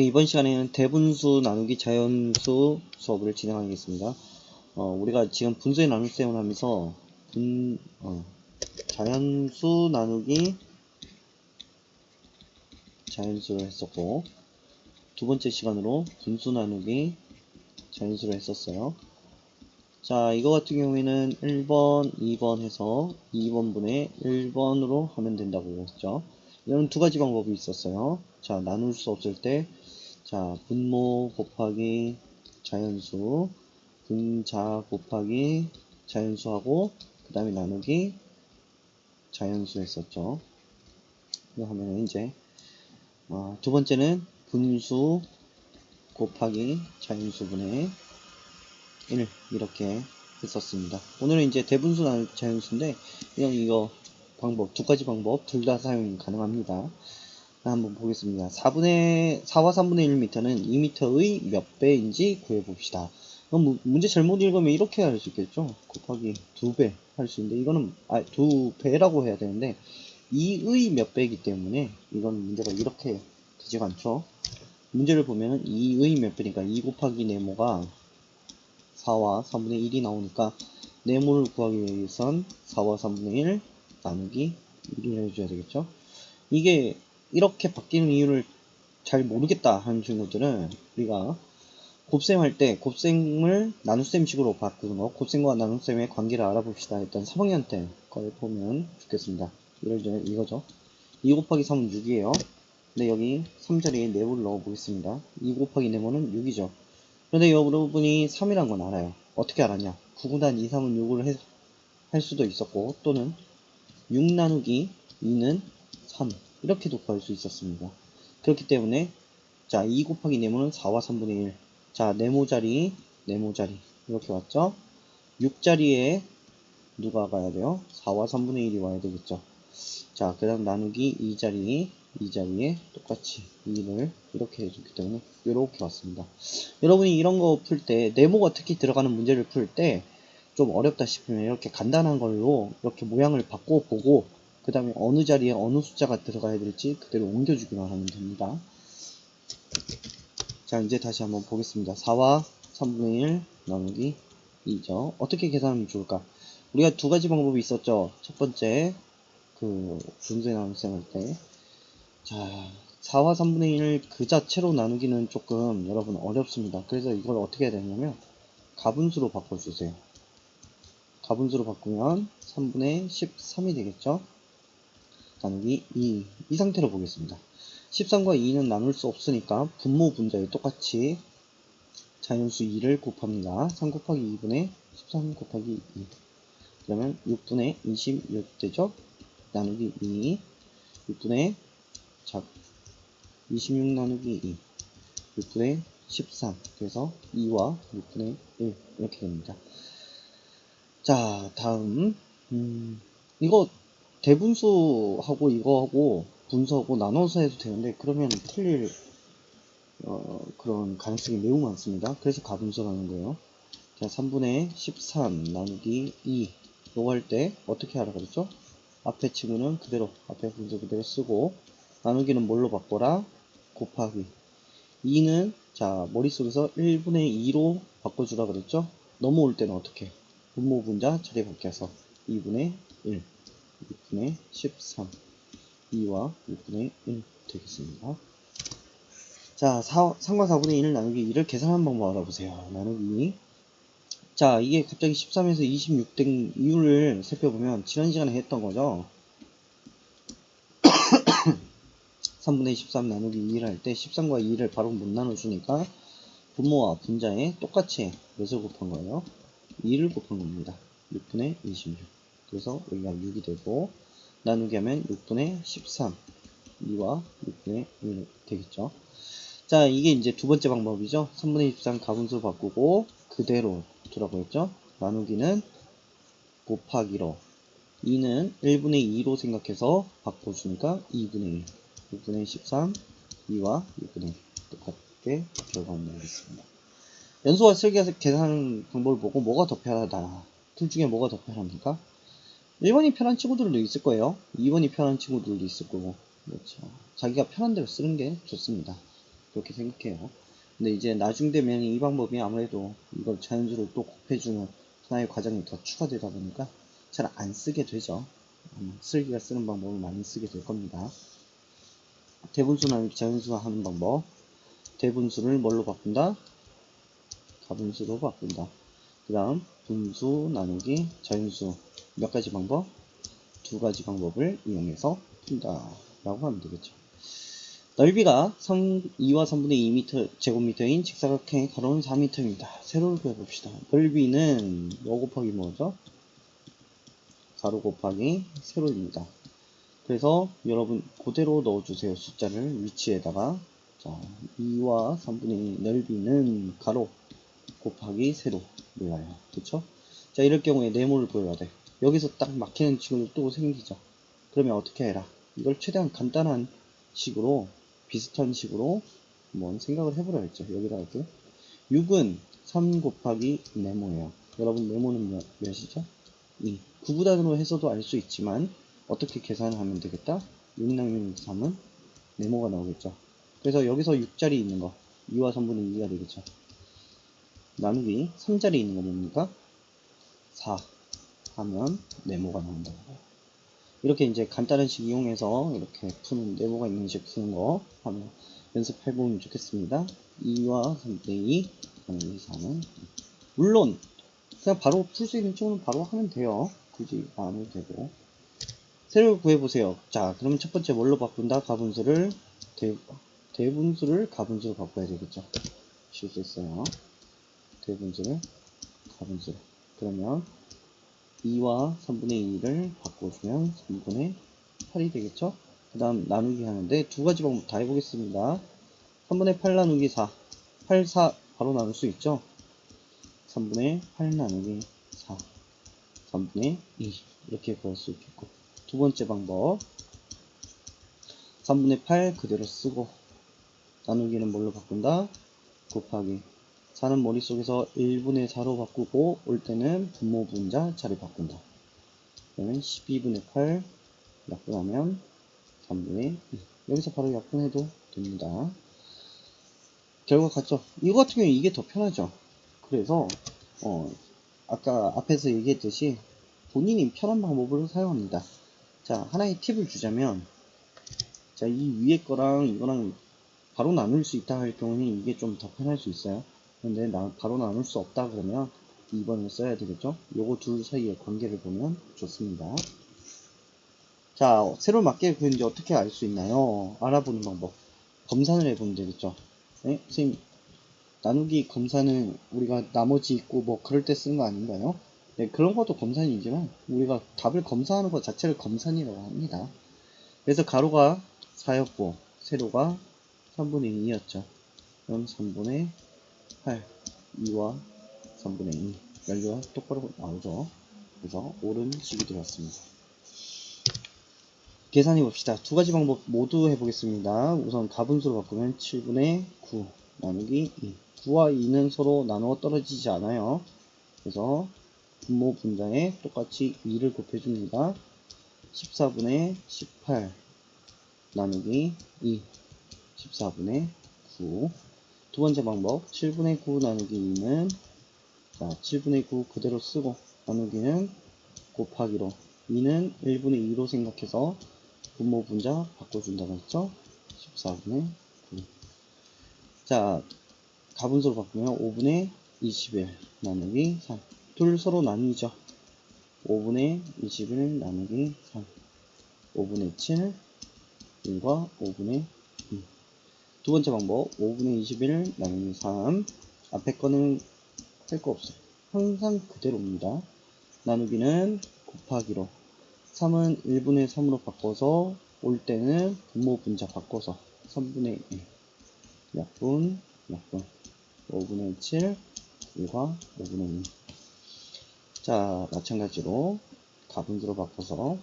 이번 시간에는 대분수 나누기 자연수 수업을 진행하겠습니다. 어, 우리가 지금 분수의 나눗셈을 하면서 분, 어, 자연수 나누기 자연수를 했었고 두 번째 시간으로 분수 나누기 자연수를 했었어요. 자, 이거 같은 경우에는 1번, 2번 해서 2번분의 1번으로 하면 된다고 했죠. 이런 두 가지 방법이 있었어요. 자, 나눌 수 없을 때, 자, 분모 곱하기 자연수, 분자 곱하기 자연수하고, 그 다음에 나누기 자연수 했었죠. 이거 하면 이제, 어, 두 번째는 분수 곱하기 자연수분의 1 이렇게 했었습니다. 오늘은 이제 대분수 자연수인데 그냥 이거 방법 두 가지 방법 둘 다 사용이 가능합니다. 한번 보겠습니다. 4분의 4와 3분의 1m는 2m의 몇 배인지 구해 봅시다. 그럼 문제 잘못 읽으면 이렇게 할 수 있겠죠? 곱하기 두배할 수 있는데 이거는 아, 두 배라고 해야 되는데 2의 몇 배이기 때문에 이건 문제가 이렇게 되지가 않죠. 문제를 보면 2의 몇 배니까 2 곱하기 네모가 4와 3분의 1이 나오니까 네모를 구하기 위해선 4와 3분의 1 나누기 1을 해줘야 되겠죠. 이게 이렇게 바뀌는 이유를 잘 모르겠다 하는 친구들은 우리가 곱셈 할 때 곱셈을 나눗셈식으로 바꾸는 거 곱셈과 나눗셈의 관계를 알아봅시다 했던 3학년 때 걸 보면 좋겠습니다. 예를 들어 이거죠. 2 곱하기 3은 6이에요. 근데 여기 3자리에 네모를 넣어 보겠습니다. 2 곱하기 네모는 6이죠. 그런데 여러분이 3이란 건 알아요. 어떻게 알았냐? 9구단 2, 3은 6을 해, 할 수도 있었고 또는 6 나누기 2는 3 이렇게도 구할 수 있었습니다. 그렇기 때문에 자, 2 곱하기 네모는 4와 3분의 1. 자, 네모 자리, 네모 자리 이렇게 왔죠? 6 자리에 누가 가야 돼요? 4와 3분의 1이 와야 되겠죠. 자, 그 다음 나누기 2 자리, 2 자리에 똑같이 2를 이렇게 해줬기 때문에 이렇게 왔습니다. 여러분이 이런 거 풀 때, 네모가 특히 들어가는 문제를 풀 때 좀 어렵다 싶으면 이렇게 간단한 걸로 이렇게 모양을 바꿔보고 그 다음에 어느 자리에 어느 숫자가 들어가야 될지 그대로 옮겨주기만 하면 됩니다. 자, 이제 다시 한번 보겠습니다. 4와 3분의 1 나누기 2죠. 어떻게 계산하면 좋을까? 우리가 두 가지 방법이 있었죠. 첫 번째, 그, 분수의 나눗셈 할 때. 자, 4와 3분의 1그 자체로 나누기는 조금 여러분 어렵습니다. 그래서 이걸 어떻게 해야 되냐면, 가분수로 바꿔주세요. 가분수로 바꾸면 3분의 13이 되겠죠? 나누기 2. 이 상태로 보겠습니다. 13과 2는 나눌 수 없으니까 분모 분자에 똑같이 자연수 2를 곱합니다. 3 곱하기 2분의 13 곱하기 2. 그러면 6분의 26 되죠? 나누기 2. 6분의 자, 26 나누기 2. 6분의 13. 그래서 2와 6분의 1. 이렇게 됩니다. 자, 다음. 음, 이거 대분수하고 이거하고 분수하고 나눠서 해도 되는데 그러면 틀릴 어, 그런 가능성이 매우 많습니다. 그래서 가분수라는 거예요. 자, 3분의 13 나누기 2 요거 할 때 어떻게 하라 그랬죠? 앞에 친구는 그대로 앞에 분수 그대로 쓰고 나누기는 뭘로 바꿔라? 곱하기 2는 자 머릿속에서 1분의 2로 바꿔주라 그랬죠? 넘어올 때는 어떻게? 분모 분자 자리 바뀌어서 2분의 1 6분의 13 2와 6분의 1 되겠습니다. 자, 4, 3과 4분의 1을 나누기 2를 계산하는 방법 알아보세요. 나누기 자, 이게 갑자기 13에서 26 된 이유를 살펴보면 지난 시간에 했던 거죠. 3분의 13 나누기 2를 할 때 13과 2를 바로 못 나눠주니까 분모와 분자에 똑같이 몇을 곱한 거예요? 2를 곱한 겁니다. 6분의 26 그래서 여기가 6이 되고 나누기 하면 6분의 13 2와 6분의 1 되겠죠. 자 이게 이제 두 번째 방법이죠. 3분의 13 가분수 바꾸고 그대로 두라고 했죠. 나누기는 곱하기로 2는 1분의 2로 생각해서 바꿔주니까 2분의 1 6분의 13 2와 6분의 1 똑같게 결과가 나오겠습니다. 연소와 설계 계산 방법을 보고 뭐가 더 편하다. 둘 중에 뭐가 더 편합니까? 1번이 편한 친구들도 있을 거예요. 2번이 편한 친구들도 있을 거고. 그렇죠. 자기가 편한 대로 쓰는 게 좋습니다. 그렇게 생각해요. 근데 이제 나중 되면 이 방법이 아무래도 이걸 자연수를 또 곱해주는 하나의 과정이 더 추가되다 보니까 잘 안 쓰게 되죠. 음, 슬기가 쓰는 방법을 많이 쓰게 될 겁니다. 대분수 나누기 자연수 하는 방법. 대분수를 뭘로 바꾼다? 가분수로 바꾼다. 그 다음 분수 나누기 자연수 몇 가지 방법? 두 가지 방법을 이용해서 푼다 라고 하면 되겠죠. 넓이가 3, 2와 3분의 2m 제곱미터인 직사각형의 가로는 4m입니다. 세로를 구해봅시다. 넓이는 뭐 곱하기 뭐죠? 가로 곱하기 세로입니다. 그래서 여러분 그대로 넣어주세요. 숫자를 위치에다가 자 2와 3분의 2 넓이는 가로 곱하기 세로 몰라요. 그쵸? 자 이럴 경우에 네모를 보여야 돼. 여기서 딱 막히는 친구들 또 생기죠. 그러면 어떻게 해라? 이걸 최대한 간단한 식으로 비슷한 식으로 한번 생각을 해보라 했죠. 여기다 할게요. 6은 3 곱하기 네모예요. 여러분 네모는 몇, 몇이죠? 2. 구구단으로 해서도 알 수 있지만 어떻게 계산을 하면 되겠다? 6 나누기 3은 네모가 나오겠죠. 그래서 여기서 6자리 있는 거 2와 3분의 2가 되겠죠. 나누기 3자리 있는 거 뭡니까? 4 하면 네모가 나온다고 이렇게 이제 간단한 식 이용해서 이렇게 푸는 네모가 있는 식 푸는 거 한번 연습해 보면 좋겠습니다. 2와 3분의 2 나누기 4는 물론 그냥 바로 풀 수 있는 친구는 바로 하면 돼요. 굳이 안 해도 되고 세로를 구해보세요. 자 그러면 첫 번째 뭘로 바꾼다? 가분수를 대, 대분수를 가분수로 바꿔야 되겠죠. 쉴수 있어요. 대분수를 가분수로 그러면 2와 3분의 2를 바꿔주면 3분의 8이 되겠죠? 그 다음 나누기 하는데 두 가지 방법 다 해보겠습니다. 3분의 8 나누기 4. 8, 4 바로 나눌 수 있죠? 3분의 8 나누기 4. 3분의 2. 이렇게 구할 수 있겠고. 두 번째 방법. 3분의 8 그대로 쓰고 나누기는 뭘로 바꾼다? 곱하기 4는 머릿속에서 1분의 4로 바꾸고 올 때는 분모 분자 자리 바꾼다. 그러면 12분의 8 약분하면 3분의 2. 여기서 바로 약분해도 됩니다. 결과 같죠? 이거 같은 경우에 이게 더 편하죠. 그래서 어, 아까 앞에서 얘기했듯이 본인이 편한 방법을 사용합니다. 자, 하나의 팁을 주자면 자, 이 위에 거랑 이거랑 바로 나눌 수 있다 할 경우는 이게 좀 더 편할 수 있어요. 근데 나, 바로 나눌 수 없다 그러면 2번을 써야 되겠죠? 요거 둘 사이의 관계를 보면 좋습니다. 자, 세로 맞게 그는지 어떻게 알 수 있나요? 알아보는 방법. 검산을 해보면 되겠죠? 네? 선생님, 나누기 검사는 우리가 나머지 있고 뭐 그럴 때 쓰는 거 아닌가요? 네, 그런 것도 검산이지만 우리가 답을 검사하는 것 자체를 검산이라고 합니다. 그래서 가로가 4였고 세로가 3분의 2였죠. 그럼 3분의 8, 2와 3분의 2 연료가 똑바로 나오죠. 그래서 옳은 식이 되었습니다. 계산해 봅시다. 두 가지 방법 모두 해보겠습니다. 우선 가분수로 바꾸면 7분의 9 나누기 2. 9와 2는 서로 나누어 떨어지지 않아요. 그래서 분모 분자에 똑같이 2를 곱해줍니다. 14분의 18 나누기 2 14분의 9 두 번째 방법 7분의 9 나누기 2는 자 7분의 9 그대로 쓰고 나누기는 곱하기로. 2는 1분의 2로 생각해서 분모 분자 바꿔준다고 했죠? 14분의 9자 가분수로 바꾸면 5분의 21 나누기 3 둘 서로 나뉘죠? 5분의 21 나누기 3 5분의 7 1과 5분의 2. 두 번째 방법 5분의 21 나누기 3 앞에 거는 할 거 없어요. 항상 그대로입니다. 나누기는 곱하기로 3은 1분의 3으로 바꿔서 올 때는 분모 분자 바꿔서 3분의 1 약분 약분 5분의 7 1과 5분의 2 자, 마찬가지로 가분수로 바꿔서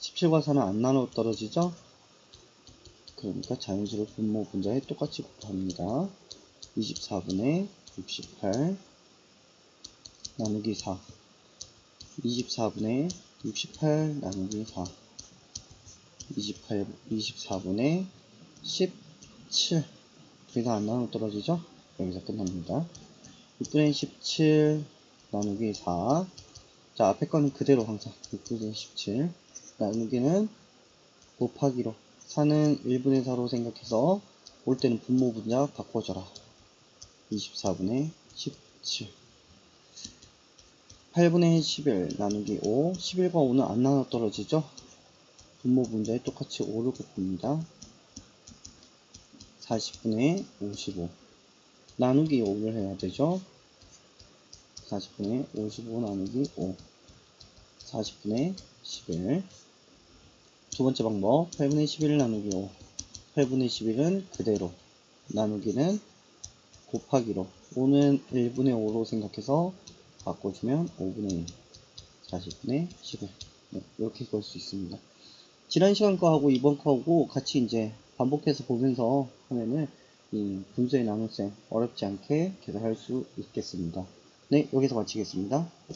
17과 4는 안 나눠 떨어지죠? 그러니까 자연수로 분모 분자에 똑같이 곱합니다. 24분의 68 나누기 4 24분의 68 나누기 4 28, 24분의 10 17. 더 이상 안 나눠 떨어지죠? 여기서 끝납니다. 6분의 17 나누기 4. 자, 앞에 거는 그대로 항상 6분의 17 나누기는 곱하기로 4는 1분의 4로 생각해서 올 때는 분모 분자 바꿔줘라. 24분의 17 8분의 11 나누기 5 11과 5는 안 나눠 떨어지죠? 분모 분자에 똑같이 5를 곱합니다. 40분의 55 나누기 5를 해야 되죠? 40분의 55 나누기 5 40분의 11 두 번째 방법 8분의 11 나누기 5 8분의 11은 그대로. 나누기는 곱하기로. 5는 1분의 5로 생각해서 바꿔주면 5분의 1 40분의 11 네, 이렇게 구할 수 있습니다. 지난 시간 거하고 이번 거하고 같이 이제 반복해서 보면서 하면은 이 분수의 나눗셈 어렵지 않게 계산할 수 있겠습니다. 네 여기서 마치겠습니다